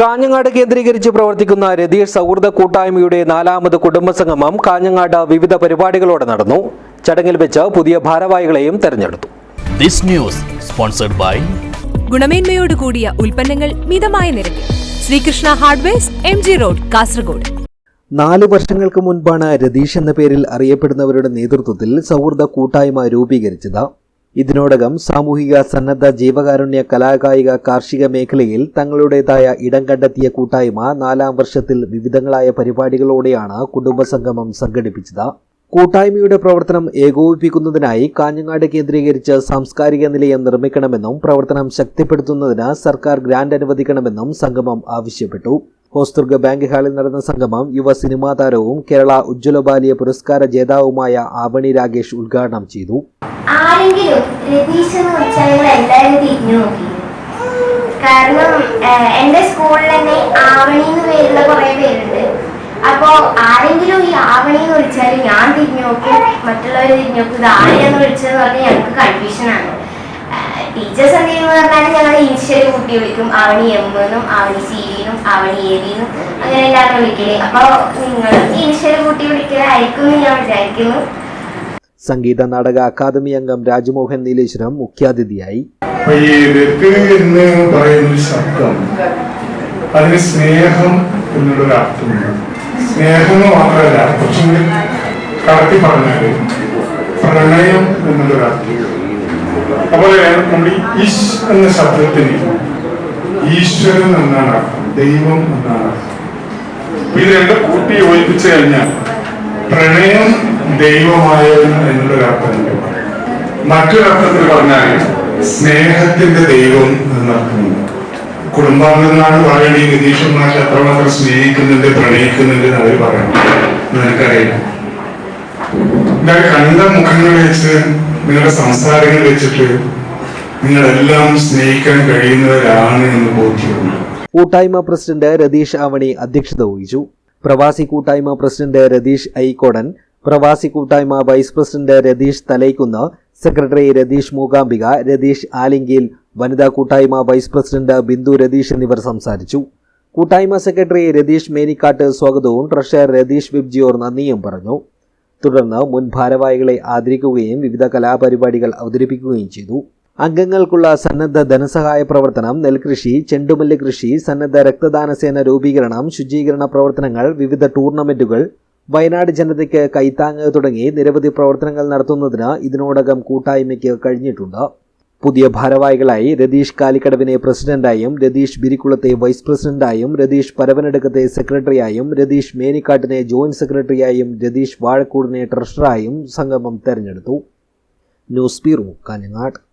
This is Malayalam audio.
കാഞ്ഞങ്ങാട് കേന്ദ്രീകരിച്ച് പ്രവർത്തിക്കുന്ന രതീഷ് സൗഹൃദ കൂട്ടായ്മയുടെ നാലാമത് കുടുംബസംഗമം കാഞ്ഞങ്ങാട് വിവിധ പരിപാടികളോടെ നടന്നു. ചടങ്ങിൽ വെച്ച് പുതിയ ഭാരവാഹികളെയും തെരഞ്ഞെടുത്തു. This news sponsored by ഗുണമേന്മയോട് കൂടിയ ഉൽപ്പന്നങ്ങൾ മിതമായ നിരക്കിൽ. Sreekrishna hardwares M G road Kasaragod. നാല് വർഷങ്ങൾക്ക് മുൻപാണ് രതീഷ് എന്ന പേരിൽ അറിയപ്പെടുന്നവരുടെ നേതൃത്വത്തിൽ സൗഹൃദ കൂട്ടായ്മ രൂപീകരിച്ചത്. ഇതിനോടകം സാമൂഹിക സന്നദ്ധ ജീവകാരുണ്യ കലാകായിക കാർഷിക മേഖലയിൽ തങ്ങളുടേതായ ഇടം കണ്ടെത്തിയ കൂട്ടായ്മ നാലാം വർഷത്തിൽ വിവിധങ്ങളായ പരിപാടികളോടെയാണ് കുടുംബസംഗമം സംഘടിപ്പിച്ചത്. കൂട്ടായ്മയുടെ പ്രവർത്തനം ഏകോപിപ്പിക്കുന്നതിനായി കാഞ്ഞങ്ങാട് കേന്ദ്രീകരിച്ച് സാംസ്കാരിക നിലയം നിർമ്മിക്കണമെന്നും പ്രവർത്തനം ശക്തിപ്പെടുത്തുന്നതിന് സർക്കാർ ഗ്രാന്റ് അനുവദിക്കണമെന്നും സംഗമം ആവശ്യപ്പെട്ടു. ഹോസ്ദുർഗ് ബാങ്ക് ഹാളിൽ നടന്ന സംഗമം യുവ സിനിമാ താരവും കേരള ഉജ്ജ്വല ബാലിയ പുരസ്കാര ജേതാവുമായ ആവണി രാഗേഷ് ഉദ്ഘാടനം ചെയ്തു. ആരെങ്കിലും രതീഷ് തിരിഞ്ഞു നോക്കി. കാരണം എന്റെ പേരുണ്ട്. അപ്പോൾ ആരെങ്കിലും ഈ ആവണി എന്ന് വിളിച്ചാൽ ഞാൻ തിരിഞ്ഞു നോക്കും മറ്റുള്ളവർ തിരിഞ്ഞു നോക്കും ഇത് ആരെയാന്ന് വിളിച്ചതെന്ന് പറഞ്ഞാൽ ഞങ്ങൾക്ക് കൺഫ്യൂഷനാണ് ടീച്ചേഴ്സ് എന്ത് ചെയ്യുമെന്ന് പറഞ്ഞാൽ ഞങ്ങൾ ഇനിഷ്യൽ കുട്ടി വിളിക്കും ആവണി എം എന്നും ആവണി സി വിന്നും ആവണി എ വിന്നും അങ്ങനെ എല്ലാവരും വിളിക്കൽ. അപ്പൊ നിങ്ങൾ ഇനിഷ്യൽ കുട്ടി വിളിക്കലായിരിക്കും എന്ന് ഞാൻ വിചാരിക്കുന്നു. സംഗീത നാടക അക്കാദമി അംഗം രാജ്മോഹൻ നീലേശ്വരം മുഖ്യാതിഥിയായി. എന്ന് പറയുന്ന ശബ്ദം അതിന് സ്നേഹം എന്നുള്ളൊരു അർത്ഥമുണ്ട് സ്നേഹം എന്ന് മാത്രമല്ല കുറച്ചും കൂടി കടത്തി പറഞ്ഞാൽ പ്രണയം എന്നുള്ളൊരു അർത്ഥം അപ്പോൾ നമ്മുടെ ഈശ് എന്ന ശബ്ദത്തിന് ഈശ്വരൻ എന്നാണ് ദൈവം എന്നാണ് അപ്പൊ കൂട്ടി യോജിപ്പിച്ചു കഴിഞ്ഞാൽ പ്രണയം ദൈവമായവൻ എന്നുള്ളൊരു അർത്ഥമുണ്ട് മറ്റൊരർത്ഥത്തിൽ പറഞ്ഞാൽ സ്നേഹത്തിന്റെ ദൈവം എന്നർത്ഥമുണ്ട് കുടുംബാംഗങ്ങളാണ് പറയേണ്ടി നിതീഷ് മാഷ് എത്രമാത്രം സ്നേഹിക്കുന്നുണ്ട് പ്രണയിക്കുന്നുണ്ട് എന്ന് അവർ പറയണം എനിക്കറിയില്ല കണ്ട മുഖങ്ങൾ വെച്ച് നിങ്ങളുടെ സംസാരങ്ങൾ വെച്ചിട്ട് നിങ്ങളെല്ലാം സ്നേഹിക്കാൻ കഴിയുന്നവരാണ് എന്ന് ബോധ്യമുണ്ട്. കൂട്ടായ്മ പ്രസിഡന്റ് രതീഷ് ആവണി അധ്യക്ഷത വഹിച്ചു. പ്രവാസി കൂട്ടായ്മ പ്രസിഡന്റ് രതീഷ് ഐക്കോടൻ പ്രവാസി കൂട്ടായ്മ vice president Ratheesh Thalaikunnu secretary Ratheesh Mookambika Ratheesh ആലിംഗിൽ വനിതാ കൂട്ടായ്മ വൈസ് പ്രസിഡന്റ് ബിന്ദു രതീഷ് എന്നിവർ സംസാരിച്ചു. കൂട്ടായ്മ സെക്രട്ടറി രതീഷ് മേനിക്കാട്ട് സ്വാഗതവും ട്രഷറർ രതീഷ് വിബ്ജിയോർ നന്ദിയും പറഞ്ഞു. തുടർന്ന് മുൻ ഭാരവാഹികളെ ആദരിക്കുകയും വിവിധ കലാപരിപാടികൾ അവതരിപ്പിക്കുകയും ചെയ്തു. അംഗങ്ങൾക്കുള്ള സന്നദ്ധ ധനസഹായ പ്രവർത്തനം നെൽകൃഷി ചെണ്ടുമല്ലി കൃഷി സന്നദ്ധ രക്തദാന സേന രൂപീകരണം ശുചീകരണ പ്രവർത്തനങ്ങൾ വിവിധ ടൂർണമെന്റുകൾ വയനാട് ജനതയ്ക്ക് കൈത്താങ്ങ് തുടങ്ങി നിരവധി പ്രവർത്തനങ്ങൾ നടത്തുന്നതിന് ഇതിനോടകം കൂട്ടായ്മയ്ക്ക് കഴിഞ്ഞിട്ടുണ്ട്. പുതിയ ഭാരവാഹികളായി രതീഷ് കാലിക്കടവിനെ പ്രസിഡന്റായും രതീഷ് ബിരിക്കുളത്തെ വൈസ് പ്രസിഡന്റായും രതീഷ് പരവനടുക്കത്തെ സെക്രട്ടറിയായും രതീഷ് മേനിക്കാട്ടിനെ ജോയിന്റ് സെക്രട്ടറിയായും രതീഷ് വാഴക്കൂടിനെ ട്രഷററായും സംഗമം തെരഞ്ഞെടുത്തു. News bureau Kanhangad.